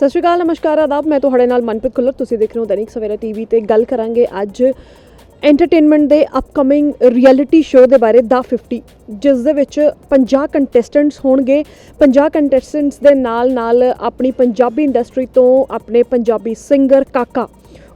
ਸਤਿ ਸ਼੍ਰੀ ਅਕਾਲ, ਨਮਸਕਾਰ, ਆਦਾਬ। ਮੈਂ ਤੁਹਾਡੇ ਨਾਲ ਮਨਪ੍ਰੀਤ ਖੁੱਲਰ। ਤੁਸੀਂ ਦੇਖ ਰਹੇ ਹੋ ਦੈਨਿਕ ਸਵੇਰਾ ਟੀਵੀ ਤੇ ਗੱਲ ਕਰਾਂਗੇ ਅੱਜ ਐਂਟਰਟੇਨਮੈਂਟ ਦੇ ਅਪਕਮਿੰਗ ਰਿਐਲਿਟੀ ਸ਼ੋਅ ਦੇ ਬਾਰੇ ਦਾ 50 ਜਿਸ ਦੇ ਵਿੱਚ 50 ਕੰਟੈਸਟੈਂਟਸ ਹੋਣਗੇ। 50 ਕੰਟੈਸਟੈਂਟਸ ਦੇ ਨਾਲ ਨਾਲ ਆਪਣੀ ਪੰਜਾਬੀ ਇੰਡਸਟਰੀ ਤੋਂ ਆਪਣੇ ਪੰਜਾਬੀ ਸਿੰਗਰ ਕਾਕਾ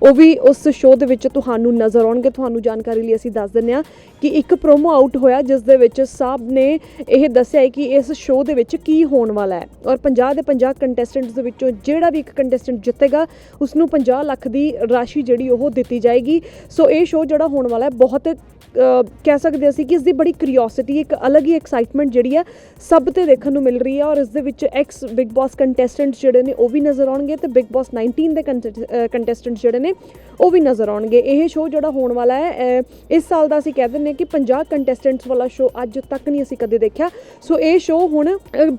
ਉਹ ਵੀ ਉਸ ਸ਼ੋਅ ਦੇ ਵਿੱਚ ਤੁਹਾਨੂੰ ਨਜ਼ਰ ਆਉਣਗੇ। ਤੁਹਾਨੂੰ ਜਾਣਕਾਰੀ ਲਈ ਅਸੀਂ ਦੱਸ ਦਿੰਦੇ ਹਾਂ ਕਿ ਇੱਕ ਪ੍ਰੋਮੋ ਆਊਟ ਹੋਇਆ, ਜਿਸ ਦੇ ਵਿੱਚ ਸਾਹਿਬ ਨੇ ਇਹ ਦੱਸਿਆ ਹੈ ਕਿ ਇਸ ਸ਼ੋਅ ਦੇ ਵਿੱਚ ਕੀ ਹੋਣ ਵਾਲਾ ਹੈ। ਔਰ 50 ਦੇ 50 ਕੰਟੈਸਟੈਂਟਸ ਦੇ ਵਿੱਚੋਂ ਜਿਹੜਾ ਵੀ ਇੱਕ ਕੰਟੈਸਟੈਂਟ ਜਿੱਤੇਗਾ ਉਸ ਨੂੰ 50 ਲੱਖ ਦੀ ਰਾਸ਼ੀ ਜਿਹੜੀ ਉਹ ਦਿੱਤੀ ਜਾਏਗੀ। ਸੋ ਇਹ ਸ਼ੋਅ ਜਿਹੜਾ ਹੋਣ ਵਾਲਾ ਹੈ, ਬਹੁਤ ਕਹਿ ਸਕਦੇ ਅਸੀਂ ਕਿ ਇਸ ਦੀ ਬੜੀ ਕਿਉਰਿਓਸਿਟੀ ਇੱਕ ਅਲੱਗ ਹੀ ਐਕਸਾਈਟਮੈਂਟ ਜਿਹੜੀ ਹੈ ਸਭ ਤੇ ਦੇਖਣ ਨੂੰ ਮਿਲ ਰਹੀ ਹੈ ਔਰ ਇਸ ਦੇ ਵਿੱਚ ਐਕਸ ਬਿਗ ਬਾਸ ਕੰਟੈਸਟੈਂਟਸ ਜਿਹੜੇ ਨੇ ਉਹ ਵੀ ਨਜ਼ਰ ਆਉਣਗੇ ਤੇ ਬਿਗ ਬਾਸ 19 ਦੇ ਕੰਟੈਸਟੈਂਟਸ ਜਿਹੜੇ ਨੇ ਉਹ ਵੀ ਨਜ਼ਰ ਆਉਣਗੇ। ਇਹ ਸ਼ੋਅ ਜਿਹੜਾ ਹੋਣ ਵਾਲਾ ਹੈ ਇਸ ਸਾਲ ਦਾ ਅਸੀਂ ਕਹਿ ਦਿੰਦੇ ਹਾਂ ਕਿ 50 ਕੰਟੈਸਟੈਂਟਸ ਵਾਲਾ ਸ਼ੋਅ ਅੱਜ ਤੱਕ ਨਹੀਂ ਅਸੀਂ ਕਦੇ ਦੇਖਿਆ। ਸੋ ਇਹ ਸ਼ੋਅ ਹੁਣ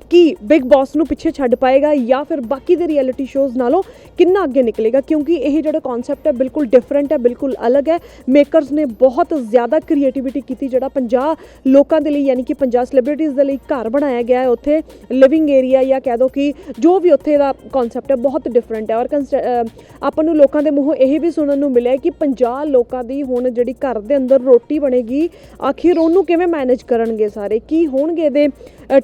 ਕੀ ਬਿਗ ਬਾਸ ਨੂੰ ਪਿੱਛੇ ਛੱਡ ਪਾਏਗਾ ਜਾਂ ਫਿਰ ਬਾਕੀ ਦੇ ਰਿਐਲਿਟੀ ਸ਼ੋਅਜ਼ ਨਾਲੋਂ ਕਿੰਨਾ ਅੱਗੇ ਨਿਕਲੇਗਾ? ਕਿਉਂਕਿ ਇਹ ਜਿਹੜਾ ਕਨਸੈਪਟ ਹੈ ਬਿਲਕੁਲ ਡਿਫਰੈਂਟ ਹੈ, ਬਿਲਕੁਲ ਅਲੱਗ ਹੈ। ਮੇਕਰਸ ਨੇ ਬਹੁਤ ਜ਼ਿਆਦਾ ਕ੍ਰੀਏਟੀਵਿਟੀ ਕੀਤੀ, ਜਿਹੜਾ 50 ਲੋਕਾਂ ਦੇ ਲਈ, ਯਾਨੀ ਕਿ 50 ਸੈਲੀਬ੍ਰਿਟੀਜ਼ ਦੇ ਲਈ ਘਰ ਬਣਾਇਆ ਗਿਆ ਹੈ, ਉੱਥੇ ਲਿਵਿੰਗ ਏਰੀਆ ਜਾਂ ਕਹਿ ਦੋ ਕਿ ਜੋ ਵੀ ਉੱਥੇ ਦਾ ਕਨਸੈਪਟ ਹੈ, ਬਹੁਤ ਡਿਫਰੈਂਟ ਹੈ। ਔਰ ਕੰਸ- ਆਪਾਂ ਨੂੰ ਲੋਕਾਂ ਦੇ ਮੂੰਹੋਂ ਇਹ ਵੀ ਸੁਣਨ ਨੂੰ ਮਿਲਿਆ ਕਿ 50 ਲੋਕਾਂ ਦੀ ਹੁਣ ਜਿਹੜੀ ਘਰ ਦੇ ਅੰਦਰ ਰੋਟੀ ਬਣੇਗੀ, ਆਖਿਰ ਉਹਨੂੰ ਕਿਵੇਂ ਮੈਨੇਜ ਕਰਨਗੇ ਸਾਰੇ? ਕੀ ਹੋਣਗੇ ਇਹਦੇ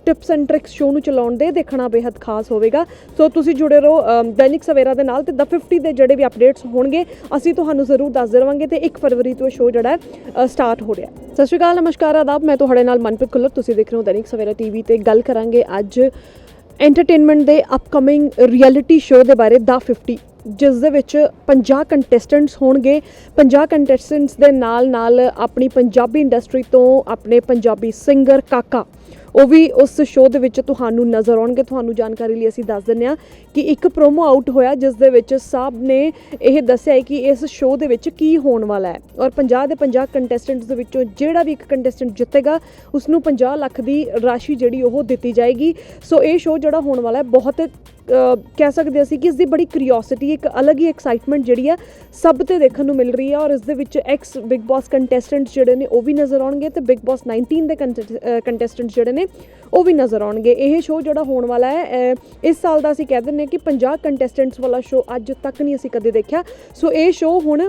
ਟਿਪਸ ਐਂਡ ਟ੍ਰਿਕਸ ਸ਼ੋਅ ਨੂੰ ਚਲਾਉਣ ਦੇ ਦੇਖਣਾ ਬੇहद ਖਾਸ ਹੋਵੇਗਾ। ਸੋ ਤੁਸੀਂ ਜੁੜੇ ਰਹੋ ਦੈਨਿਕ ਸਵੇਰਾ ਦੇ ਨਾਲ ਤੇ ਦ 50 ਦੇ ਜਿਹੜੇ ਵੀ ਅਪਡੇਟਸ ਹੋਣਗੇ, ਅਸੀਂ ਤੁਹਾਨੂੰ ਜ਼ਰੂਰ ਦੱਸ ਦੇਵਾਂਗੇ ਤੇ 1 ਫਰਵਰੀ ਤੋਂ ਸ਼ੋਅ ਜਿਹੜਾ ਹੈ ਸਟਾਰਟ ਹੋ ਰਿਹਾ ਸਤਿ ਸ਼੍ਰੀ ਅਕਾਲ, ਨਮਸਕਾਰ, ਆਦਾਬ। ਮੈਂ ਤੁਹਾਡੇ ਨਾਲ ਮਨਪ੍ਰੀਤ ਖੁੱਲਰ ਤੁਸੀਂ ਦੇਖ ਰਹੇ ਹੋ ਦੈਨਿਕ ਸਵੇਰਾ ਟੀਵੀ ਤੇ ਗੱਲ ਕਰਾਂਗੇ ਅੱਜ ਐਂਟਰਟੇਨਮੈਂਟ ਦੇ ਅਪਕਮਿੰਗ ਰਿਐਲਿਟੀ ਸ਼ੋਅ ਦੇ ਬਾਰੇ ਦਾ 50 ਜਿਸ ਦੇ ਵਿੱਚ 50 ਕੰਟੈਸਟੈਂਟਸ ਹੋਣਗੇ। 50 ਕੰਟੈਸਟੈਂਟਸ ਦੇ ਨਾਲ ਨਾਲ ਆਪਣੀ ਪੰਜਾਬੀ ਇੰਡਸਟਰੀ ਤੋਂ ਆਪਣੇ ਪੰਜਾਬੀ ਸਿੰਗਰ ਕਾਕਾ ਉਹ ਵੀ ਉਸ ਸ਼ੋਅ ਦੇ ਵਿੱਚ ਤੁਹਾਨੂੰ ਨਜ਼ਰ ਆਉਣਗੇ। ਤੁਹਾਨੂੰ ਜਾਣਕਾਰੀ ਲਈ ਅਸੀਂ ਦੱਸ ਦਿੰਦੇ ਹਾਂ ਕਿ ਇੱਕ ਪ੍ਰੋਮੋ ਆਊਟ ਹੋਇਆ, ਜਿਸ ਦੇ ਵਿੱਚ ਸਾਹਿਬ ਨੇ ਇਹ ਦੱਸਿਆ ਹੈ ਕਿ ਇਸ ਸ਼ੋਅ ਦੇ ਵਿੱਚ ਕੀ ਹੋਣ ਵਾਲਾ ਹੈ। ਔਰ 50 ਦੇ 50 ਕੰਟੈਸਟੈਂਟਸ ਦੇ ਵਿੱਚੋਂ ਜਿਹੜਾ ਵੀ ਇੱਕ ਕੰਟੈਸਟੈਂਟ ਜਿੱਤੇਗਾ ਉਸ ਨੂੰ 50 ਲੱਖ ਦੀ ਰਾਸ਼ੀ ਜਿਹੜੀ ਉਹ ਦਿੱਤੀ ਜਾਏਗੀ। ਸੋ ਇਹ ਸ਼ੋਅ ਜਿਹੜਾ ਹੋਣ ਵਾਲਾ ਹੈ, ਬਹੁਤ ਕਹਿ ਸਕਦੇ ਅਸੀਂ ਕਿ ਇਸ ਦੀ ਬੜੀ ਕਿਉਰਿਓਸਿਟੀ ਇੱਕ ਅਲੱਗ ਹੀ ਐਕਸਾਈਟਮੈਂਟ ਜਿਹੜੀ ਹੈ, ਸਭ ਤੇ ਦੇਖਣ ਨੂੰ ਮਿਲ ਰਹੀ ਹੈ। ਔਰ ਇਸ ਦੇ ਵਿੱਚ ਐਕਸ ਬਿਗ ਬਾਸ ਕੰਟੈਸਟੈਂਟਸ ਜਿਹੜੇ ਨੇ, ਉਹ ਵੀ ਨਜ਼ਰ ਆਉਣਗੇ ਤੇ ਬਿਗ ਬਾਸ 19 ਦੇ ਕੰਟੈਸਟੈਂਟਸ ਜਿਹੜੇ ਨੇ, ਉਹ ਵੀ ਨਜ਼ਰ ਆਉਣਗੇ। ਇਹ ਸ਼ੋਅ ਜਿਹੜਾ ਹੋਣ ਵਾਲਾ ਹੈ ਇਸ ਸਾਲ ਦਾ ਅਸੀਂ ਕਹਿ ਦਿੰਦੇ ਹਾਂ ਕਿ 50 ਕੰਟੈਸਟੈਂਟਸ ਵਾਲਾ ਸ਼ੋਅ ਅੱਜ ਤੱਕ ਨਹੀਂ ਅਸੀਂ ਕਦੇ ਦੇਖਿਆ। ਸੋ ਇਹ ਸ਼ੋਅ ਹੁਣ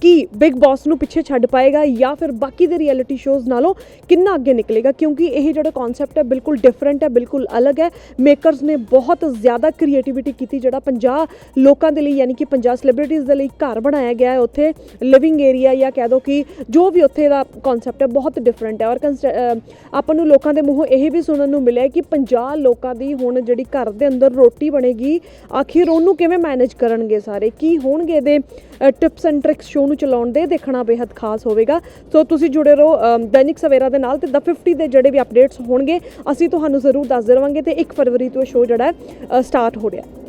ਕੀ ਬਿਗ ਬਾਸ ਨੂੰ ਪਿੱਛੇ ਛੱਡ ਪਾਏਗਾ ਜਾਂ ਫਿਰ ਬਾਕੀ ਦੇ ਰਿਐਲਿਟੀ ਸ਼ੋਅਜ਼ ਨਾਲੋਂ ਕਿੰਨਾ ਅੱਗੇ ਨਿਕਲੇਗਾ? ਕਿਉਂਕਿ ਇਹ ਜਿਹੜਾ ਕਨਸੈਪਟ ਹੈ ਬਿਲਕੁਲ ਡਿਫਰੈਂਟ ਹੈ, ਬਿਲਕੁਲ ਅਲੱਗ ਹੈ। ਮੇਕਰਸ ਨੇ ਬਹੁਤ ਜ਼ਿਆਦਾ ਕ੍ਰੀਏਟੀਵਿਟੀ ਕੀਤੀ ਜਿਹੜਾ 50 ਲੋਕਾਂ ਦੇ ਲਈ, ਯਾਨੀ ਕਿ 50 ਸੈਲੀਬ੍ਰਿਟੀਜ਼ ਦੇ ਲਈ ਘਰ ਬਣਾਇਆ ਗਿਆ ਹੈ ਉੱਥੇ ਲਿਵਿੰਗ ਏਰੀਆ ਜਾਂ ਕਹਿ ਦੋ ਕਿ ਜੋ ਵੀ ਉੱਥੇ ਦਾ ਕਨਸੈਪਟ ਹੈ, ਬਹੁਤ ਡਿਫਰੈਂਟ ਹੈ। ਔਰ ਆਪਾਂ ਨੂੰ ਲੋਕਾਂ ਦੇ ਮੂੰਹੋਂ ਇਹ ਵੀ ਸੁਣਨ ਨੂੰ ਮਿਲਿਆ ਕਿ 50 ਲੋਕਾਂ ਦੀ ਹੁਣ ਜਿਹੜੀ ਘਰ ਦੇ ਅੰਦਰ ਰੋਟੀ ਬਣੇਗੀ, ਆਖਿਰ ਉਹਨੂੰ ਕਿਵੇਂ ਮੈਨੇਜ ਕਰਨਗੇ ਸਾਰੇ? ਕੀ ਹੋਣਗੇ ਇਹਦੇ ਟਿਪਸ ਐਂਡ ਟ੍ਰਿਕਸ ਸ਼ੋਅ ਨੂੰ ਚਲਾਉਣ ਦੇ? ਦੇਖਣਾ ਬੇहद ਖਾਸ ਹੋਵੇਗਾ। ਸੋ ਤੁਸੀਂ ਜੁੜੇ ਰਹੋ ਦੈਨਿਕ ਸਵੇਰਾ ਦੇ ਨਾਲ ਤੇ ਦ 50 ਦੇ ਜਿਹੜੇ ਵੀ ਅਪਡੇਟਸ ਹੋਣਗੇ, ਅਸੀਂ ਤੁਹਾਨੂੰ ਜ਼ਰੂਰ ਦੱਸ ਦੇਵਾਂਗੇ ਤੇ 1 ਫਰਵਰੀ ਤੋਂ ਇਹ ਸ਼ੋਅ ਜਿਹੜਾ ਸਟਾਰਟ ਹੋ ਰਿਹਾ।